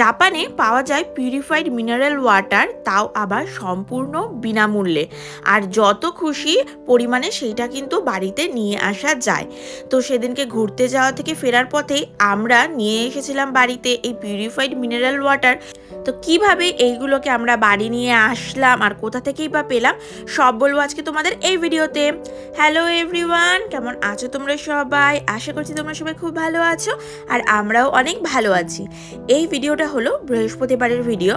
জাপানে পাওয়া যায় পিউরিফাইড মিনারেল ওয়াটার তাও আবার সম্পূর্ণ বিনামূল্যে। আর যত খুশি পরিমাণে সেইটা কিন্তু বাড়িতে নিয়ে আসা যায়। তো সেদিনকে ঘুরতে যাওয়া থেকে ফেরার পথেই আমরা নিয়ে এসেছিলাম বাড়িতে এই পিউরিফাইড মিনারেল ওয়াটার তো কীভাবে এইগুলোকে আমরা বাড়ি নিয়ে আসলাম আর কোথা থেকেই বা পেলাম, সব বলব আজকে তোমাদের এই ভিডিওতে। হ্যালো এভরিওয়ান কেমন আছো তোমরা সবাই? আশা করছি তোমরা সবাই খুব ভালো আছো, আর আমরাও অনেক ভালো আছি। এই ভিডিওটা হলো বৃহস্পতিবারের ভিডিও।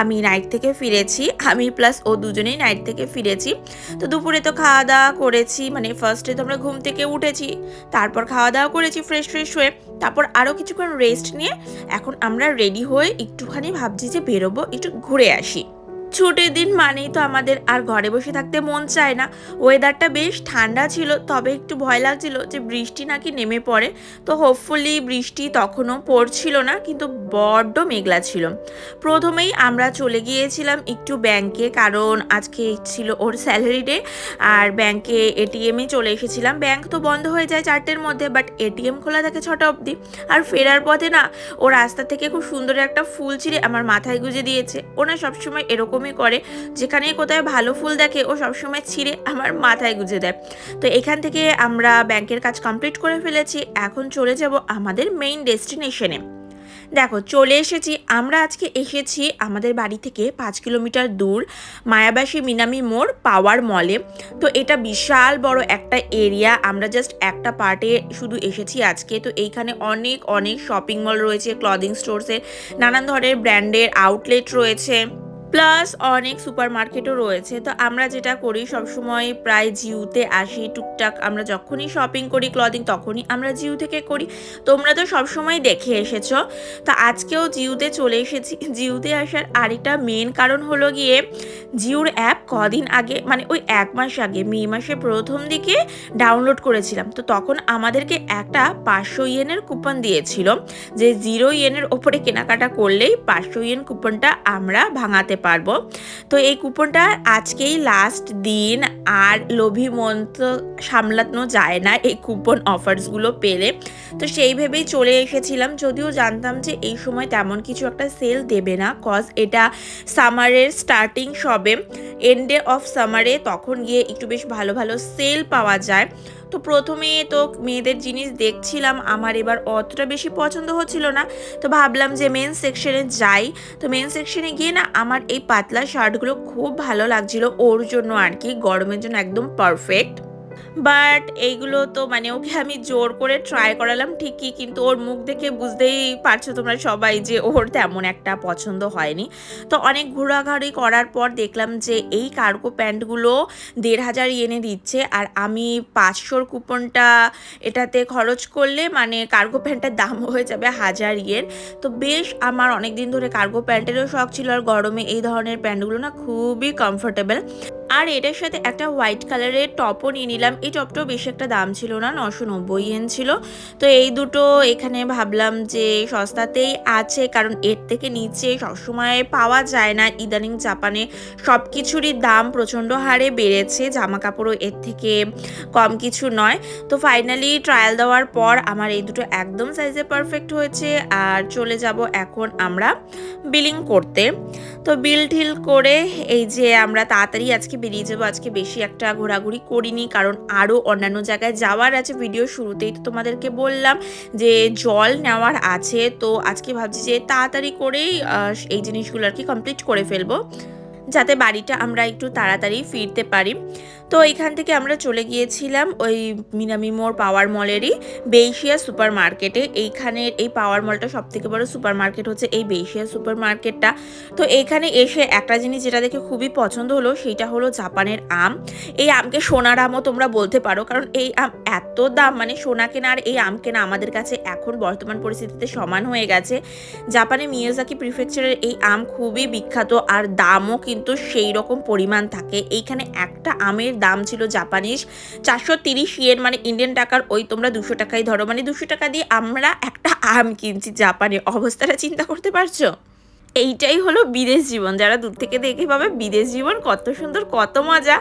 আমি নাইট থেকে ফিরেছি, আমি প্লাস ও দুজনেই নাইট থেকে ফিরেছি। তো দুপুরে তো খাওয়া দাওয়া করেছি মানে ফার্স্টে তো আমরা ঘুম থেকে উঠেছি, তারপর খাওয়া দাওয়া করেছি ফ্রেশ ফ্রেশ হয়ে, তারপর আরও কিছুক্ষণ রেস্ট নিয়ে, এখন আমরা রেডি হয়ে একটুখানি ভাবছি যে বেরোবো, একটু ঘুরে আসি। ছুটির দিন মানেই তো আমাদের আর ঘরে বসে থাকতে মন চায় না। ওয়েদারটা বেশ ঠান্ডা ছিল, তবে একটু ভয় লাগছিল যে বৃষ্টি নাকি নেমে পড়ে। তো হোপফুলি বৃষ্টি তখনও পড়ছিল না, কিন্তু বড্ড মেঘলা ছিল। প্রথমেই আমরা চলে গিয়েছিলাম একটু ব্যাংকে, কারণ আজকে ছিল ওর স্যালারি ডে আর ব্যাংকে এটিএমে চলে এসেছিলাম। ব্যাংক তো বন্ধ হয়ে যায় চারটের মধ্যে বাট এটিএম খোলা থাকে ছটা অবধি। আর ফেরার পথে না, ও রাস্তা থেকে খুব সুন্দর একটা ফুল ছিঁড়ে আমার মাথায় গুঁজে দিয়েছে। ও না সবসময় এরকমই করে, যেখানে কোথায় ভালো ফুল দেখে ও সবসময় ছিঁড়ে আমার মাথায় গুঁজে দেয়। তো এখান থেকে আমরা ব্যাংকের কাজ কমপ্লিট করে ফেলেছি, এখন চলে যাব আমাদের মেইন ডেস্টিনেশনে দেখো, চলে এসেছি, আমরা আজকে এসেছি আমাদের বাড়ি থেকে পাঁচ কিলোমিটার দূর মায়াবাসী মিনামি মোড় পাওয়ার মলে। তো এটা বিশাল বড় একটা এরিয়া আমরা জাস্ট একটা পার্টে শুধু এসেছি আজকে। তো এইখানে অনেক অনেক শপিং মল রয়েছে ক্লদিং স্টোরসের নানান ধরনের ব্র্যান্ডের আউটলেট রয়েছে। প্লাস অনেক সুপার মার্কেটও রয়েছে। তো আমরা যেটা করি সবসময় প্রায় জিউতে আসি, টুকটাক আমরা যখনই শপিং করি ক্লদিং তখনই আমরা জিউ থেকে করি। তোমরা তো সবসময় দেখে এসেছ। তো আজকেও জিউতে চলে এসেছি। জিউতে আসার আরেকটা মেন কারণ হলো গিয়ে জিউর অ্যাপ কদিন আগে মানে ওই এক মাস আগে, মে মাসে প্রথম দিকে ডাউনলোড করেছিলাম। তো তখন আমাদেরকে একটা পাঁচশো ইয়েনের কুপন দিয়েছিল, যে জিরো ইয়েনের ওপরে কেনাকাটা করলেই পাঁচশো ইয়েন কুপনটা আমরা ভাঙাতে পারব। তো এই কুপনটা আজকেই লাস্ট দিন আর লোভী মন তো সামলানো যায় না এই কুপন অফার্সগুলো পেলে। তো সেই ভেবেই চলে এসেছিলাম, যদিও জানতাম যে এই সময় তেমন কিছু একটা সেল দেবে না কজ এটা সামারের স্টার্টিং সবে। এন্ডে অফ সামারে তখন গিয়ে একটু বেশ ভালো ভালো সেল পাওয়া যায়। তো প্রথমে তো মেয়েদের জিনিস দেখছিলাম, আমার এবার অতটা বেশি পছন্দ হচ্ছিল না। তো ভাবলাম যে মেন সেকশনে যাই। তো মেন সেকশনে গিয়ে না আমার এই পাতলা শার্টগুলো খুব ভালো লাগছিল, ওর জন্য আর কি, গরমের জন্য একদম পারফেক্ট বাট এইগুলো তো মানে ওকে আমি জোর করে ট্রাই করালাম ঠিকই, কিন্তু ওর মুখ দেখে বুঝতেই পারছ তোমরা সবাই যে ওর তেমন একটা পছন্দ হয়নি। তো অনেক ঘোরাঘুরি করার পর দেখলাম যে এই কার্গো প্যান্টগুলো দেড় হাজার ইয়েনে দিচ্ছে আর আমি পাঁচশোর কুপনটা এটাতে খরচ করলে মানে কার্গো প্যান্টের দাম হয়ে যাবে হাজার ইয়েন তো বেশ আমার অনেক দিন ধরে কার্গো প্যান্টেরও শখ ছিল আর গরমে এই ধরনের প্যান্টগুলো না খুবই কমফোর্টেবল আর এটার সাথে একটা হোয়াইট কালারের টপও নিয়ে নিলাম। এই টপটাও বেশি একটা দাম ছিল না নশো নব্বই এন ছিল। তো এই দুটো এখানে ভাবলাম যে সস্তাতেই আছে, কারণ এর থেকে নিচে সবসময় পাওয়া যায় না। ইদানিং জাপানে সব কিছুরই দাম প্রচণ্ড হারে বেড়েছে জামা কাপড়ও এর থেকে কম কিছু নয়। তো ফাইনালি ট্রায়াল দেওয়ার পর আমার এই দুটো একদম সাইজে পারফেক্ট হয়েছে। আর চলে যাব এখন আমরা বিলিং করতে। তো বিল ঠিল করে এই যে আমরা তাড়াতাড়ি আজকে বেরিয়ে যাব, আজকে বেশি একটা ঘোরাঘুরি করিনি, কারণ আরও অন্যান্য জায়গায় যাওয়ার আছে। ভিডিও শুরুতেই তো তোমাদেরকে বললাম যে জল নেওয়ার আছে, তো আজকে ভাবছি যে তাড়াতাড়ি করেই এই জিনিসগুলো আর কি কমপ্লিট করে ফেলব, যাতে বাড়িটা আমরা একটু তাড়াতাড়ি ফিরতে পারি। তো এখান থেকে আমরা চলে গিয়েছিলাম ওই মিনামি মোড় পাওয়ার মলেরই বেইশিয়া সুপার মার্কেটে এইখানের এই পাওয়ার মলটা সব থেকে বড় সুপার মার্কেট হচ্ছে এই বেইশিয়া সুপার মার্কেটটা তো এইখানে এসে একটা জিনিস যেটা দেখে খুবই পছন্দ হলো সেটা হলো জাপানের আম। এই আমকে সোনার আমও তোমরা বলতে পারো, কারণ এই আম এত দাম মানে সোনা কেনা আর এই আম কেনা আমাদের কাছে এখন বর্তমান পরিস্থিতিতে সমান হয়ে গেছে। জাপানে মিয়াজাকি প্রিফেকচারের এই আম খুবই বিখ্যাত, আর দামও কিন্তু সেই রকম পরিমাণ থাকে। এইখানে একটা আমের দাম ছিল জাপানিজ। চারশো তিরিশ ইয়ের মানে ইন্ডিয়ান টাকার ওই তোমরা দুশো টাকাই ধরো। মানে দুশো টাকা দিয়ে আমরা একটা আম কিনছি জাপানে। অবস্থাটা চিন্তা করতে পারছ? এইটাই হলো বিদেশ জীবন। যারা দূর থেকে দেখে পাবে বিদেশ জীবন কত সুন্দর, কত মজা।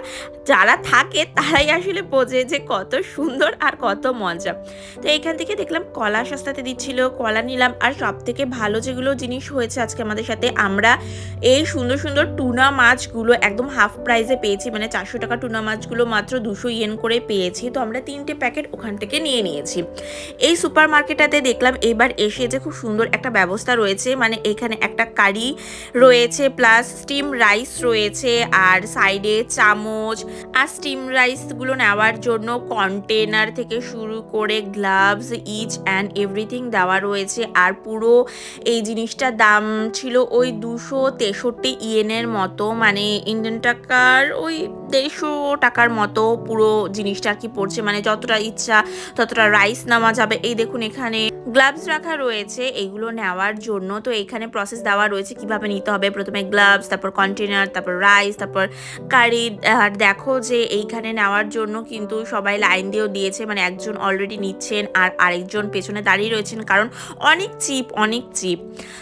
যারা থাকে তারাই আসলে বোঝে যে কত সুন্দর আর কত মজা। তো এইখান থেকে দেখলাম কলা সস্তাতে দিচ্ছিল, কলা নিলাম। আর সব থেকে ভালো যেগুলো জিনিস হয়েছে আজকে আমাদের সাথে, আমরা এই সুন্দর সুন্দর টুনা মাছগুলো একদম হাফ প্রাইসে পেয়েছি। মানে চারশো টাকা টুনা মাছগুলো মাত্র দুশো ইয়েন করে পেয়েছি। তো আমরা তিনটে প্যাকেট ওখান থেকে নিয়ে নিয়েছি। এই সুপার মার্কেটটাতে দেখলাম এবার এসে যে খুব সুন্দর একটা ব্যবস্থা রয়েছে। মানে এখানে একটা কারি রয়েছে প্লাস স্টিম রাইস রয়েছে, আর সাইডে চামচ। আর স্টিম রাইসগুলো নেওয়ার জন্য কন্টেনার থেকে শুরু করে গ্লাভস ইচ অ্যান্ড এভরিথিং দেওয়া রয়েছে। আর পুরো এই জিনিসটার দাম ছিল ওই দুশো তেষট্টি ইয়েনের মতো। মানে ইন্ডিয়ান টাকার ওই দেড়শো টাকার মতো পুরো জিনিসটা আর কি পড়ছে। মানে যতটা ইচ্ছা, ততটা রাইস নেওয়া যাবে। এই দেখুন এখানে গ্লাভস রাখা রয়েছে। এইগুলো নেওয়ার জন্য তো এখানে প্রসেস দেওয়া রয়েছে কীভাবে নিতে হবে। প্রথমে গ্লাভস তারপর কন্টেনার তারপর রাইস তারপর কারি আর দেখো যে এইখানে নেওয়ার জন্য কিন্তু সবাই লাইন দিয়েও দিয়েছে। মানে একজন অলরেডি নিচ্ছেন আর আরেকজন পেছনে দাঁড়িয়ে রয়েছেন। কারণ অনেক চিপ অনেক চিপ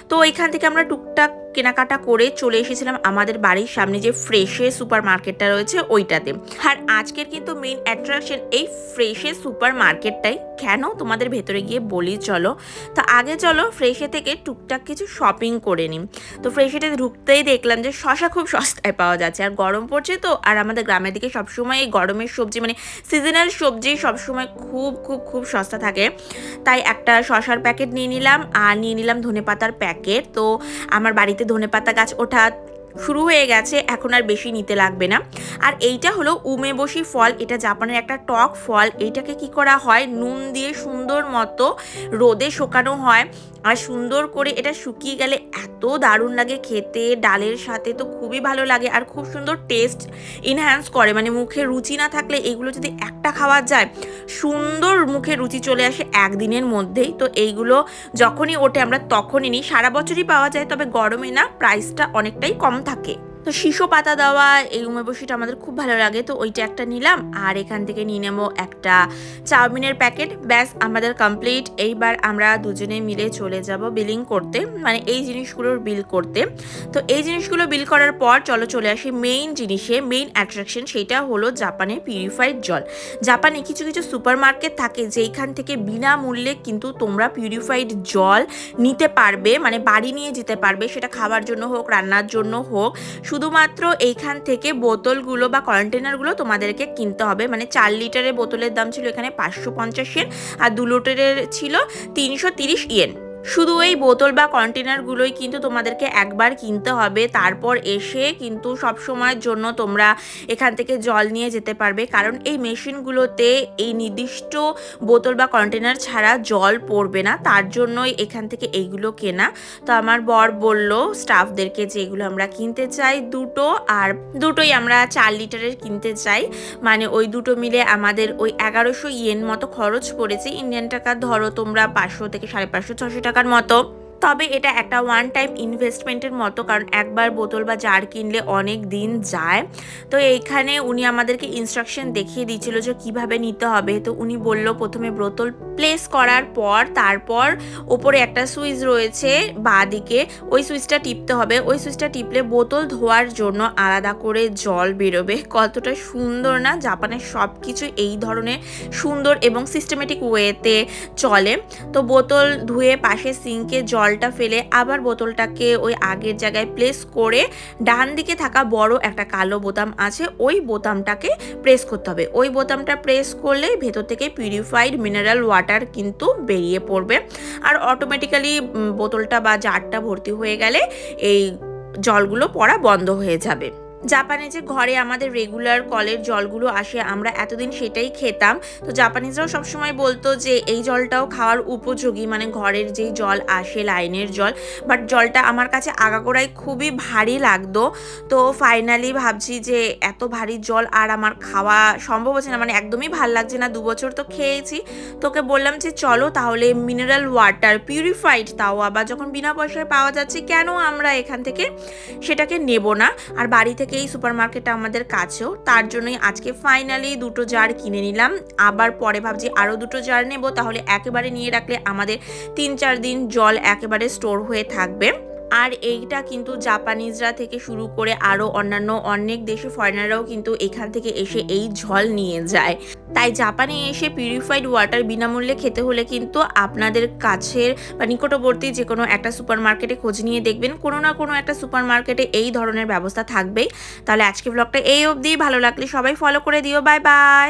তো এখান থেকে আমরা টুকটাক কেনাকাটা করে চলে এসেছিলাম আমাদের বাড়ির সামনে যে ফ্রেশে সুপার মার্কেটটা রয়েছে ওইটাতে। আর আজকের কিন্তু মেন অ্যাট্রাকশন এই ফ্রেশে সুপার মার্কেটটাই কেন? তোমাদের ভেতরে গিয়ে বলি, চলো। তো আগে চলো ফ্রেশে থেকে টুকটাক কিছু শপিং করে নিই। তো ফ্রেশেতে ঢুকতেই দেখলাম যে শশা খুব সস্তায় পাওয়া যাচ্ছে। আর গরম পড়ছে তো, আর আমাদের গ্রামের দিকে সবসময় এই গরমের সবজি মানে সিজনাল সবজি সবসময় খুব খুব খুব সস্তা থাকে। তাই একটা শশার প্যাকেট নিয়ে নিলাম, আর নিয়ে নিলাম ধনে পাতার প্যাকেট তো আমার বাড়িতে ধনে পাতা গাছ ওঠা শুরু হয়ে গেছে, এখন আর বেশি নিতে লাগবে না। আর এইটা হলো উমেবসি ফল, এটা জাপানের একটা টক ফল। এইটাকে কি করা হয়? নুন দিয়ে সুন্দর মতো রোদে শোকানো হয়। আর সুন্দর করে এটা শুকিয়ে গেলে এত দারুণ লাগে খেতে, ডালের সাথে তো খুবই ভালো লাগে। আর খুব সুন্দর টেস্ট ইনহ্যান্স করে। মানে মুখে রুচি না থাকলে এগুলো যদি একটা খাওয়া যায়, সুন্দর মুখে রুচি চলে আসে একদিনের মধ্যেই। তো এইগুলো যখনই ওঠে আমরা তখনই নিই। সারা বছরই পাওয়া যায়, তবে গরমে না প্রাইসটা অনেকটাই কম থাকে। তো শিশো পাতা দেওয়া, এই উমেবসিটা আমাদের খুব ভালো লাগে। তো ওইটা একটা নিলাম, আর এখান থেকে নিয়ে নেব একটা চাউমিনের প্যাকেট। ব্যাস, আমাদের কমপ্লিট এইবার আমরা দুজনে মিলে চলে যাব বিলিং করতে মানে এই জিনিসগুলোর বিল করতে। তো এই জিনিসগুলো বিল করার পর চলো চলে আসি মেইন জিনিসে মেইন অ্যাট্রাকশন সেটা হলো জাপানের পিউরিফাইড জল। জাপানে কিছু কিছু সুপার মার্কেট থাকে যেইখান থেকে বিনামূল্যে কিন্তু তোমরা পিউরিফাইড জল নিতে পারবে মানে বাড়ি নিয়ে যেতে পারবে, সেটা খাওয়ার জন্য হোক, রান্নার জন্য হোক। শুধুমাত্র এইখান থেকে বোতলগুলো বা কন্টেনারগুলো তোমাদেরকে কিনতে হবে। মানে চার লিটারের বোতলের দাম ছিল এখানে পাঁচশো পঞ্চাশ ইয়েন আর দু লিটারের ছিল তিনশো তিরিশ ইয়েন শুধু এই বোতল বা কন্টেনারগুলোই কিন্তু তোমাদেরকে একবার কিনতে হবে। তারপর এসে কিন্তু সব সময়ের জন্য তোমরা এখান থেকে জল নিয়ে যেতে পারবে। কারণ এই মেশিনগুলোতে এই নির্দিষ্ট বোতল বা কন্টেনার ছাড়া জল পড়বে না। তার জন্যই এখান থেকে এইগুলো কেনা। তো আমার বর বলল স্টাফদেরকে যে এগুলো আমরা কিনতে চাই দুটো আর দুটোই আমরা চার লিটারের কিনতে চাই। মানে ওই দুটো মিলে আমাদের ওই এগারোশো ইয়েন মতো খরচ পড়েছে। ইন্ডিয়ান টাকা ধরো তোমরা পাঁচশো থেকে সাড়ে পাঁচশো, ছশো টাকার মতো। তবে এটা একটা ওয়ান টাইম ইনভেস্টমেন্টের মতো, কারণ একবার বোতল বা জার কিনলে অনেক দিন যায়। তো এইখানে উনি আমাদেরকে ইনস্ট্রাকশন দেখিয়ে দিয়েছিল যে কীভাবে নিতে হবে। তো উনি বলল, প্রথমে বোতল প্লেস করার পর তারপর ওপরে একটা সুইচ রয়েছে বা দিকে ওই সুইচটা টিপতে হবে। ওই সুইচটা টিপলে বোতল ধোয়ার জন্য আলাদা করে জল বেরোবে। কতটা সুন্দর না? জাপানের সব কিছু এই ধরনের সুন্দর এবং সিস্টেমেটিক ওয়েতে চলে। তো বোতল ধুয়ে পাশে সিঙ্কে জলটা ফেলে আবার বোতলটাকে ওই আগের জায়গায় প্লেস করে ডান দিকে থাকা বড় একটা কালো বোতাম আছে, ওই বোতামটাকে প্রেস করতে হবে। ওই বোতামটা প্রেস করলে ভেতর থেকে পিউরিফাইড মিনারেল ওয়াটার কিন্তু বেরিয়ে পড়বে। আর অটোমেটিক্যালি বোতলটা বা জারটা ভর্তি হয়ে গেলে এই জলগুলো পড়া বন্ধ হয়ে যাবে। জাপানে যে ঘরে আমাদের রেগুলার কলের জলগুলো আসে, আমরা এতদিন সেটাই খেতাম। তো জাপানিজরাও সবসময় বলতো যে, এই জলটাও খাওয়ার উপযোগী। মানে ঘরের যেই জল আসে, লাইনের জল। বাট জলটা আমার কাছে আগাগোড়ায় খুবই ভারী লাগতো। তো ফাইনালি ভাবছি যে, এত ভারী জল আর আমার খাওয়া সম্ভব হচ্ছে না। মানে একদমই ভালো লাগছে না, দু বছর তো খেয়েছি। তোকে বললাম যে, চলো তাহলে মিনারেল ওয়াটার পিউরিফাইড তাও আবার যখন বিনা পয়সায় পাওয়া যাচ্ছে, কেন আমরা এখান থেকে সেটাকে নেব না? আর বাড়ি থেকে এই সুপার মার্কেটটা আমাদের কাছেও। তার জন্যই আজকে ফাইনালি দুটো জার কিনে নিলাম। আবার পরে ভাবছি আরও দুটো জার নেব, তাহলে একেবারে নিয়ে রাখলে আমাদের তিন চার দিন জল একেবারে স্টোর হয়ে থাকবে। আর এইটা কিন্তু জাপানিজরা থেকে শুরু করে আরও অন্যান্য অনেক দেশে ফরেনাররাও কিন্তু এখান থেকে এসে এই জল নিয়ে যায়। তাই জাপানে এসে পিউরিফাইড ওয়াটার বিনামূল্যে খেতে হলে কিন্তু আপনাদের কাছের বা নিকটবর্তী যে কোনো একটা সুপার মার্কেটে খোঁজ নিয়ে দেখবেন। কোনো না কোনো একটা সুপার মার্কেটে এই ধরনের ব্যবস্থা থাকবেই। তাহলে আজকে ব্লগটা এই অবধি। ভালো লাগলে সবাই ফলো করে দিও। Bye bye